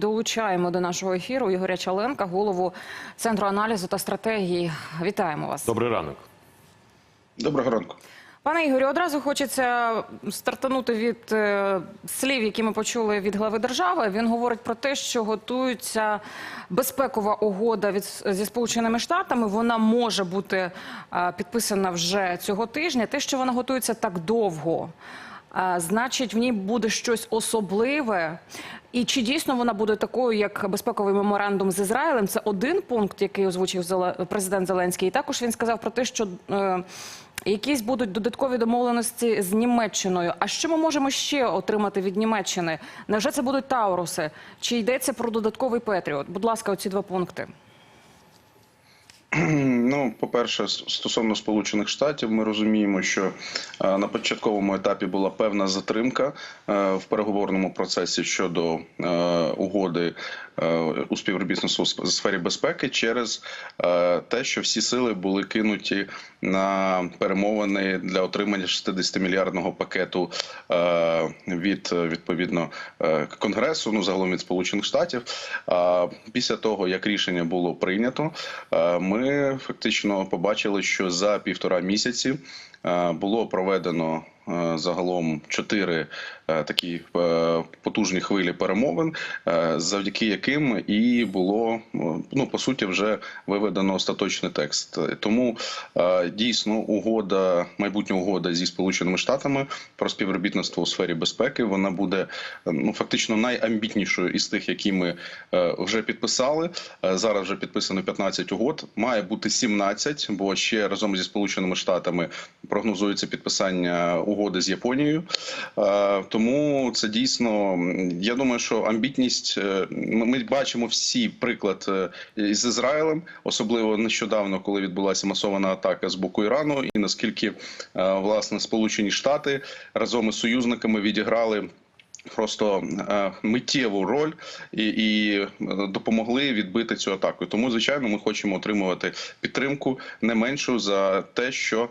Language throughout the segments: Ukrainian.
долучаємо до нашого ефіру Ігоря Чаленка, голову центру аналізу та стратегії. Вітаємо вас. Добрий ранок. Доброго ранку. Пане Ігорю, одразу хочеться стартанути від е, слів, які ми почули від глави держави. Він говорить про те, що готується безпекова угода від зі сполученими штатами. Вона може бути е, підписана вже цього тижня. Те, що вона готується так довго. Значить, в ній буде щось особливе, і чи дійсно вона буде такою, як безпековий меморандум з Ізраїлем? Це один пункт, який озвучив президент Зеленський. І також він сказав про те, що е, якісь будуть додаткові домовленості з Німеччиною. А що ми можемо ще отримати від Німеччини? Невже це будуть Тауруси? Чи йдеться про додатковий Петріот? Будь ласка, оці два пункти. Ну, по-перше, стосовно Сполучених Штатів, ми розуміємо, що е, на початковому етапі була певна затримка е, в переговорному процесі щодо е, угоди у співробітництву з сфері безпеки через те, що всі сили були кинуті на перемовини для отримання 60-мільярдного пакету е, від відповідно конгресу, ну загалом від Сполучених Штатів. Після того, як рішення було прийнято, е, фактично побачили, що за півтора місяці було проведено е, загалом чотири е, такі е, потужні хвилі перемовин, е, завдяки яким і було е, ну по суті вже виведено остаточний текст. Тому е, дійсно угода, майбутня угода зі сполученими штатами про співробітництво у сфері безпеки. Вона буде е, ну фактично найамбітнішою із тих, які ми е, вже підписали. Е, Зараз вже підписано 15 угод. Має бути 17, бо ще разом зі сполученими штатами прогнозується підписання угоди з Японією. Е, Тому це дійсно я думаю, що амбітність е, ми бачимо всі приклад е, із Ізраїлем, особливо нещодавно, коли відбулася масована атака з боку Ірану, і наскільки власне Сполучені Штати разом із союзниками відіграли. Просто е, миттєву роль і, і е, допомогли відбити цю атаку. Тому, звичайно, ми хочемо отримувати підтримку не меншу за те, що е,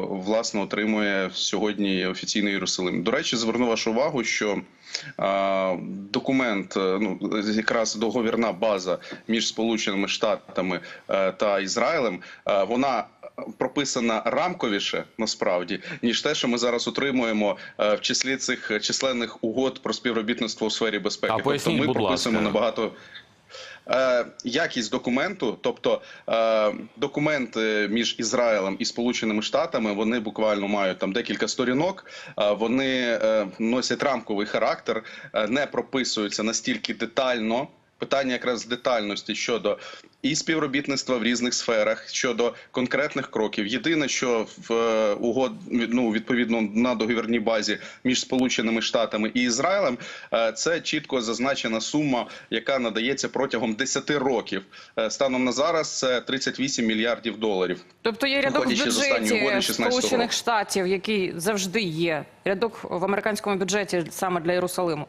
власне отримує сьогодні офіційний Єрусалим. До речі, зверну вашу увагу, що е, документ, ну якраз договірна база між Сполученими Штатами та Ізраїлем, вона прописана рамковіше насправді ніж те, що ми зараз отримуємо е, в числі цих численних угод про співробітництво у сфері безпеки. А поясніть, тобто ми будь прописуємо ласка. набагато. Е, якість документу, тобто е, документи між Ізраїлем і Сполученими Штатами, вони буквально мають там декілька сторінок. Вони носять рамковий характер, не прописуються настільки детально. Питання якраз детальності щодо і співробітництва в різних сферах, щодо конкретних кроків. Єдине, що в е, угод ну, відповідно на договірній базі між Сполученими Штатами і Ізраїлем, е, це чітко зазначена сума, яка надається протягом 10 років. Е, Станом на зараз це 38 мільярдів доларів. Тобто є рядок в бюджеті Сполучених. Штатів, який завжди є. Рядок в американському бюджеті саме для Єрусалиму.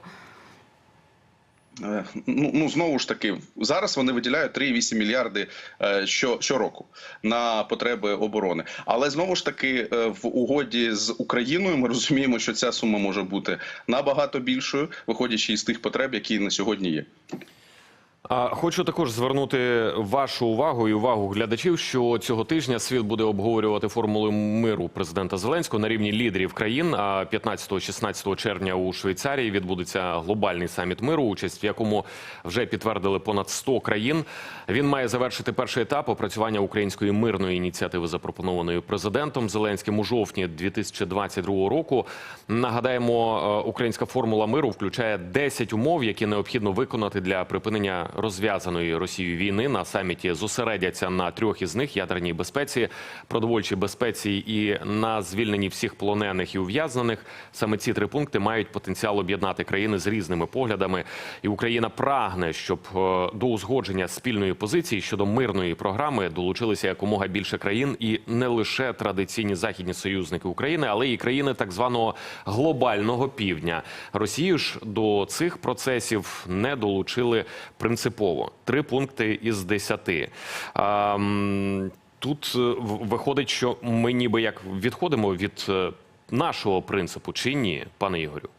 Е, Ну, ну знову ж таки, зараз вони виділяють 3,8 мільярди е, що, щороку на потреби оборони. Але знову ж таки, е, в угоді з Україною ми розуміємо, що ця сума може бути набагато більшою, виходячи із тих потреб, які на сьогодні є. Хочу також звернути вашу увагу і увагу глядачів, що цього тижня світ буде обговорювати формулу миру президента Зеленського на рівні лідерів країн. А 15-16 червня у Швейцарії відбудеться глобальний саміт миру, участь в якому вже підтвердили понад 100 країн. Він має завершити перший етап опрацювання української мирної ініціативи, запропонованої президентом Зеленським у жовтні 2022 року. Нагадаємо, е, українська формула миру включає 10 умов, які необхідно виконати для припинення розв'язаної Росією війни. На саміті зосередяться на трьох із них: ядерній безпеці, продовольчій безпеці і на звільненні всіх полонених і ув'язнених. Саме ці три пункти мають потенціал об'єднати країни з різними поглядами. І Україна прагне, щоб е, до узгодження спільної позиції щодо мирної програми долучилися якомога більше країн, і не лише традиційні західні союзники України, але і країни так званого глобального півдня. Росію ж до цих процесів не долучили принципово. Три пункти із десяти. Тут е, виходить, що ми ніби як відходимо від е, нашого принципу, чи ні, пане Ігорю?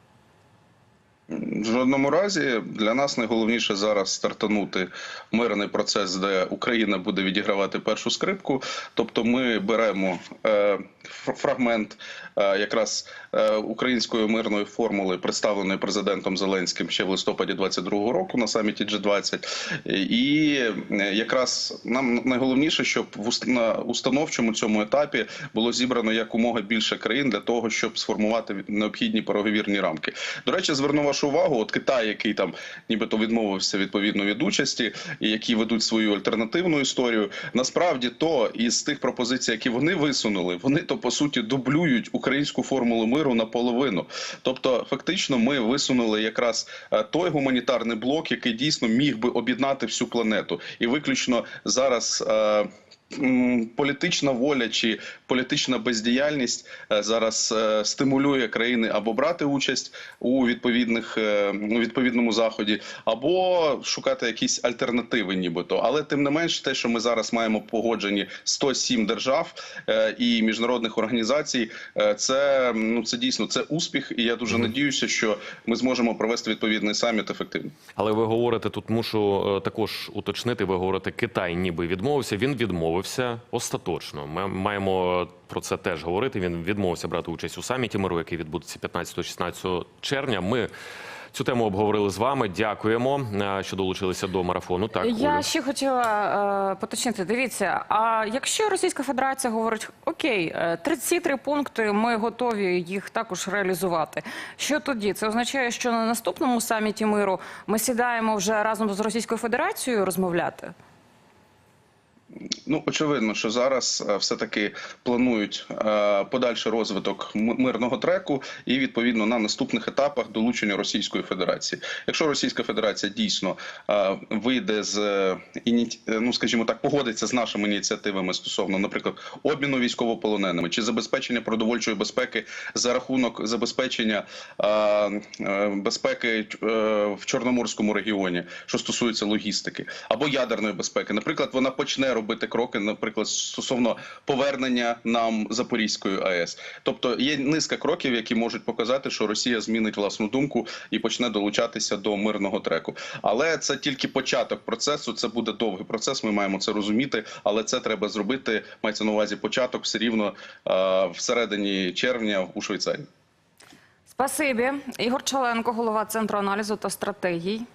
В жодному разі для нас найголовніше зараз стартанути мирний процес, де Україна буде відігравати першу скрипку. Тобто, ми беремо е, фрагмент е, якраз е, української мирної формули, представленої президентом Зеленським ще в листопаді 22-го року на саміті G20. І е, якраз нам найголовніше, щоб в на установчому цьому етапі було зібрано якомога більше країн для того, щоб сформувати необхідні переговірні рамки. До речі, зверну вашу увагу, от Китай, який там нібито відмовився відповідно від участі, і які ведуть свою альтернативну історію. Насправді, то із тих пропозицій, які вони висунули, вони то по суті дублюють українську формулу миру наполовину. Тобто, фактично, ми висунули якраз е, той гуманітарний блок, який дійсно міг би об'єднати всю планету, і виключно зараз. Політична воля чи політична бездіяльність е, зараз е, стимулює країни або брати участь у відповідних е, у відповідному заході, або шукати якісь альтернативи, нібито. Але тим не менш, те, що ми зараз маємо погоджені 107 держав і міжнародних організацій, це ну це дійсно це успіх, і я дуже надіюся, що ми зможемо провести відповідний саміт ефективно. Але ви говорите тут, мушу також уточнити. Ви говорите, Китай ніби відмовився. Він відмовився остаточно. Ми маємо про це теж говорити. Він відмовився брати участь у саміті миру, який відбудеться 15-16 червня. Ми цю тему обговорили з вами. Дякуємо, е, що долучилися до марафону. Так, Я Олю. ще хотіла е, поточнити. Дивіться, а якщо Російська Федерація говорить, окей, е, 33 пункти, ми готові їх також реалізувати. Що тоді? Це означає, що на наступному саміті миру ми сідаємо вже разом з Російською Федерацією розмовляти? Ну, очевидно, що зараз все таки планують е, подальший розвиток мирного треку і відповідно на наступних етапах долучення Російської Федерації. Якщо Російська Федерація дійсно е, вийде з е, е, ну, скажімо так, погодиться з нашими ініціативами стосовно, наприклад, обміну військовополоненими чи забезпечення продовольчої безпеки за рахунок забезпечення е, е, безпеки е, в Чорноморському регіоні, що стосується логістики, або ядерної безпеки, наприклад, вона почне робити кроки, наприклад, стосовно повернення нам Запорізької АЕС. Тобто є низка кроків, які можуть показати, що Росія змінить власну думку і почне долучатися до мирного треку. Але це тільки початок процесу. Це буде довгий процес. Ми маємо це розуміти, але це треба зробити. Мається на увазі початок все рівно е, всередині червня у Швейцарії. Спасибі. Ігор Чаленко, голова Центру аналізу та стратегій.